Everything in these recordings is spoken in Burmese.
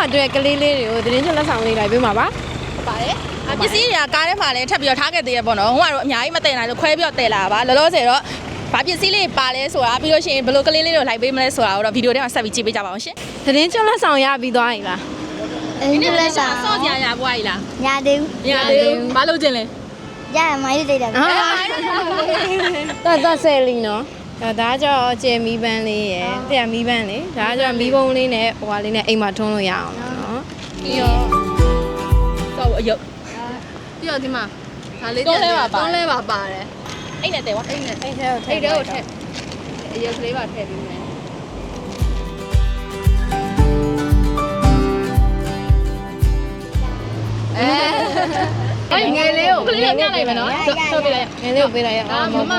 မှအတွက်ကလေးလေးတွေကိုသတင်းချက်လက်ဆောင်လေးလိုက်ပေးမှာပါပါတယ်အပစ္စည်းတွေကကားထဲမှာလည်းထပ်ပြီးတော့ထားခဲ့သေးရပေါ့နော်ဟိုကတော့အများကြီးမတည်နိုင်လို့ခွဲပြီးတော့တည်လာတာပါလောလောဆယ်တော့ဘာပစ္စည်းလေးပါလဲဆိုတာပြီးလို့ရှိရင်ဘယ်လိုကလေးလေးတွေလိုက်ပေးမလဲဆိုတာကိုတော့ဗီဒီယိုထဲမှာဆက်ပြီးကြည့်ပေးကြပါအောင်ရှင်သတင်းချက်လက်ဆောင်ရပြီးသွားပြီလားအင်းတို့လည်းစာစော့ကြရပွားကြီးလားညာသေးဘူးမရသေးဘူးဘာလို့ကျင်လဲရရမိုင်းလေးတိတ်တာပဲဟာတော့တော့ဆယ်လီနော်အဲ ဒါကြောင့်ကျဲမီးပန်းလေးရယ်တဲ့မီးပန်းလေးဒါကြောင့်မီးပုံးလေးနဲ့ဟိုဟာလေးနဲ့အိမ်မှာထွန်းလို့ရအောင်နော်ပြီးတော့စော့အယုတ်ပြီးတော့ဒီမှာဒါလေးတွန်းလဲပါပါတွန်းလဲပါပါတယ်အိတ်နဲ့တဲဝါအိတ်နဲ့အိမ်ထဲကိုထအိည့်တ်ထဲကိုထည့်အရုပ်ကလေးပါထည့်ပြီးမယ်အဲ့ငယ်လေးကိုကလေးကပြလိုက်မယ်နော်စော့ပေးလိုက်ငယ်လေးကိုပေးလိုက်ရအောင်အာမမ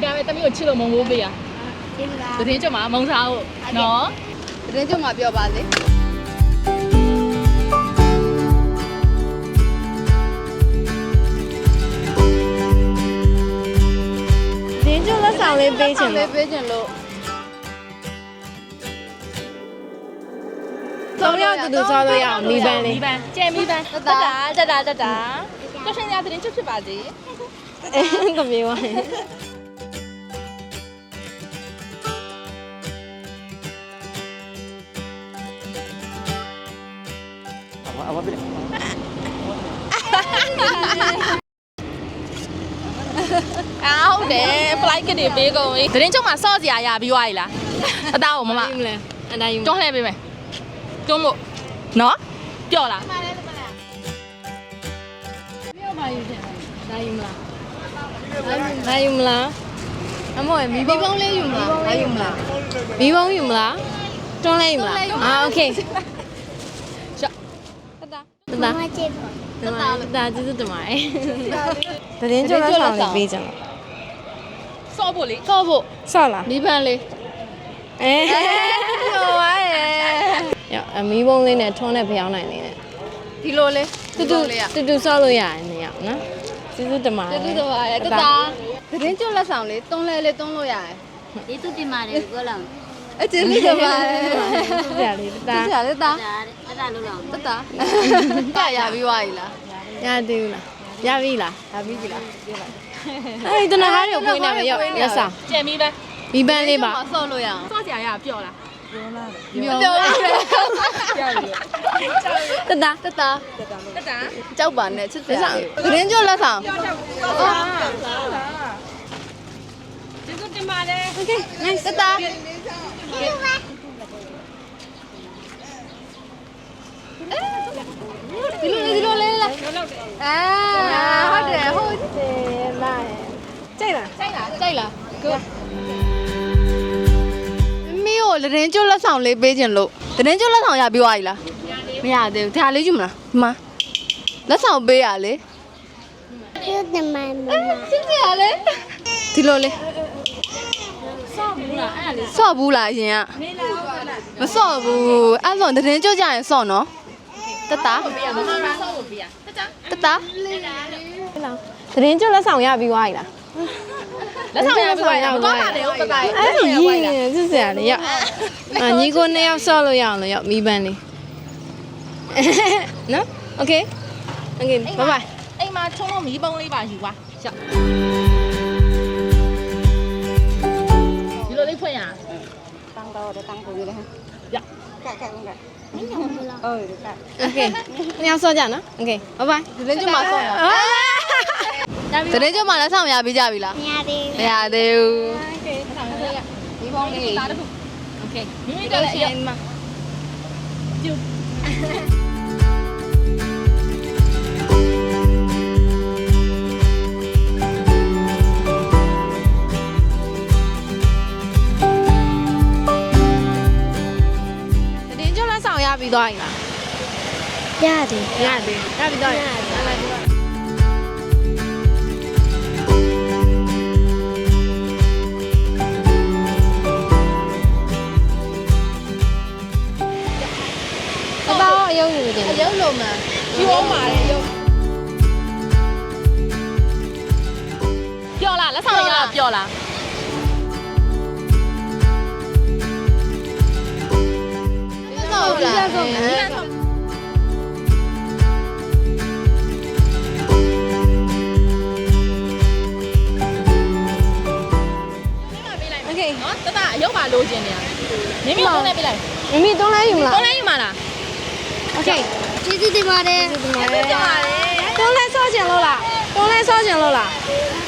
ဒီတိုင်းပဲတမီးကိုချစ်လို့မုံမိုးပေးရဒီမှာသတင်းကြမှာမုံစားဖို့နော်တရင်ကျုံမှာပြောပါစေသတင်းချက်လက်ဆောင်လေးပေးချင်လေးလို့ပေးခြင်းလို့သုံးယောက်တူတူဆောလို့ရအောင်မီးပန်းလေးမီးပန်းကျဲမီးပန်းတက်တာတက်တာတက်တာကျောင်းရှင်ရသတင်းချစ်ဖြစ်ပါစေအဲကပြေးဝိုင်း အော်တယ် flight ကနေပေးကုန်ပြီသတင်းချုပ်မှာစော့စရာရပြီးသွားပြီလားအသားကိုမမ ယူမလဲအနိုင်ယူ တွန်းလှည့်ပေးမယ်တွန်းမို့နော်ပျော့လား နိုင်ယူမလားနိုင်ယူမလားအမောမီး ဒီ ပုံး ပုံးလေးယူမလားဘာယူမလား မီးပုံးယူမလားတွန်းလဲယူမလားအာโอเคရှော့ တတာတတာမချစ်တတာတတာကျေးဇူးတင်ပါတယ်သတင်းကြောလက်ဆောင်လေးပေးကြလို့စော့ဖို့လေဆော့ဖို့ဆော့လားမီးပန်းလေးအဲဟိုပါရဲ့ရအမီးပုံးလေးနဲ့ထွန်းတဲ့ဖျောင်းနိုင်လေးနဲ့ဒီလိုလေးတူတူလေးရတူတူဆော့လို့ရတယ်နေရောက်နော်ကျေးဇူးတင်ပါတယ်တူတူတော့ရတတာတရင်ကျုံလက်ဆောင်လေးတွန်းလဲလေးတွန်းလို့ရတယ်ဒီသူတင်ပါတယ်ကိုလောင် အကျဉ်းလေးကပါတယ်ဆရာလေးတတာဆရာလေးတာဒါတတလို့လောင်တတာကရပြီးသွားပြီလားရသေးဘူးလားရပြီလားရပြီပြီလားအဲ့ဒီတနဟားတွေကိုဖွင့်နေမယ်ရောက်လက်ဆောင်ကျဲမီးပန်းမီးပန်းလေးပါဆော့လို့ရအောင်စော့စရာရပျော့လားပြောပြောလေးတတာတတာတက်တာကြောက်ပါနဲ့ချစ်စရာသတင်းကျုံလက်ဆောင်ကျေးဇူးတင် ပါတယ် Okay nice တတာဒီလိုလေးဒီလိုလေးလားအာဟုတ်တယ်ဟုတ်တယ်လာကြိတ်လားကြိုက်လားကြိုက်လားကိုမီးကိုသတင်းကျွတ်လက်ဆောင်လေးပေးခြင်းလို့သတင်းကျွတ်လက်ဆောင်ရပြီးသွားပြီလားမရသေးဘူးဒါလေးယူမလားဒီမှာလက်ဆောင်ပေးရလေသူတင်မမမစစ်စရာလေဒီလိုလေးဆော့ဘူး လားအဲ့ဒါလေးဆော့ဘူးလားအရင်ကမဆော့ဘူးအဲ့ဆိုသတင်းကျွတ်ကြရင်ဆော့နော်တတပေးရမမဆော့ဖို့ပေးရတက်တာတတသတင်းကျွတ်လက်ဆောင်ရပြီးသွားပြီလားလက်ဆောင်ရပြီးသွားရမတော်ပါနဲ့ဟုတ်ပပိုင်အဲ့ဒီကြီးစစ်စရာလေးရောက်အာညီကိုနှစ်ယောက်ဆော့လို့ရအောင်လို့ရောက်မီးပန်းလေးနော် Okay Okay bye bye အိမ်မှာချုံးလို့မီးပုံးလေးပါယူပါရောက် Okay နှစ်ယောက်ဆော့ကြနော် Okay bye bye သတင်းကျွတ်မှာဆော့နော်သတင်းကျွတ်မှာလက်ဆောင်ရပြီးကြပြီလား ညာသေး မရသေးဘူး ဒီပုံးလေးသားတစ်ခုโอเคမိမိတက်လည်းအမကျူ သ လက်ဆောင်ရပြီးသွားပြီလားရတယ်ရသေးရပြီးသွားပြီအပါအယုံနေတ ယ် အယုတ်လုံးမှာ ယူအောင်ပါလေရုပ်ပျော့လားလက်ဆောင်ရပျော့လား လက်ဆောင် ဟုတ်လား ဆုံး โอเค နော်တတအယုတ်ပါလိုချင်နေရမင်းမျိုးသုံးလဲပြလိုက် မမီတွန်းလိုက်ယူမလား သုံးလဲယူမလား โอเค ကျေးဇူးတင်ပါတယ် ဒီမှာ ပြပါလေ တွန်းလဲဆော့ချင်လို့လားတွန်းလဲဆော့ချင်လို့လား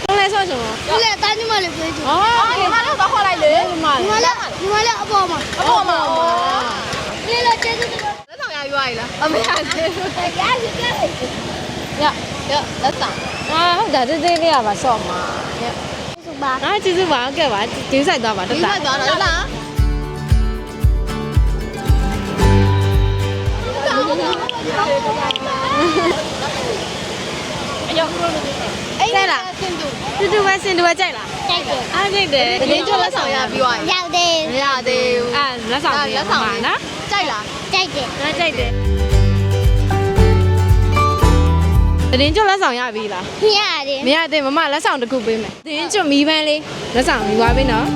တွန်းလဲဆော့ချင်လို့ ဒီလေတာညီမလေးပြေးချင် อ๋อ ဒီမှာတော့ခေါ်လိုက်လေ ဒီမှာ ညီမလေးညီမလေးအပေါ်မှာ အပေါ်မှာ ပြီးသွားပြီလားအမေရသေးဘူးရရပြလိုက်ရရလက်ဆောင်အာဟုတ်တာတေးသေးလေးကပါဆော့မှာရစုပါအာကျေးဇူးပါဟုတ်ကဲ့ပါဒီဆိုင်သွားပါတဒီတ်ကတာသွားတော့လားအယုတ်အဲ့လားတူတူပဲစင်တူပဲကြိုက်လားကြိုက်တယ်အားကြိုက်တယ်တရင်ကျွတ်လက်ဆောင်ရပြီးသွားပြီရောက်တယ်မရသေးဘူးအာလက်ဆောင်ပေးလက်ဆောင်ပါနော် ကြိုက်လားကြိုက်တယ်ငါကြိုက်တယ်တရင်ကျွတ်လက်ဆောင်ရပြီလားမရတယ်မရသေးမမလက်ဆောင်တစ်ခုပေးမယ်တရင်ကျွတ်မီးပန်းလေးလက်ဆောင်ယူသွားပေးနော်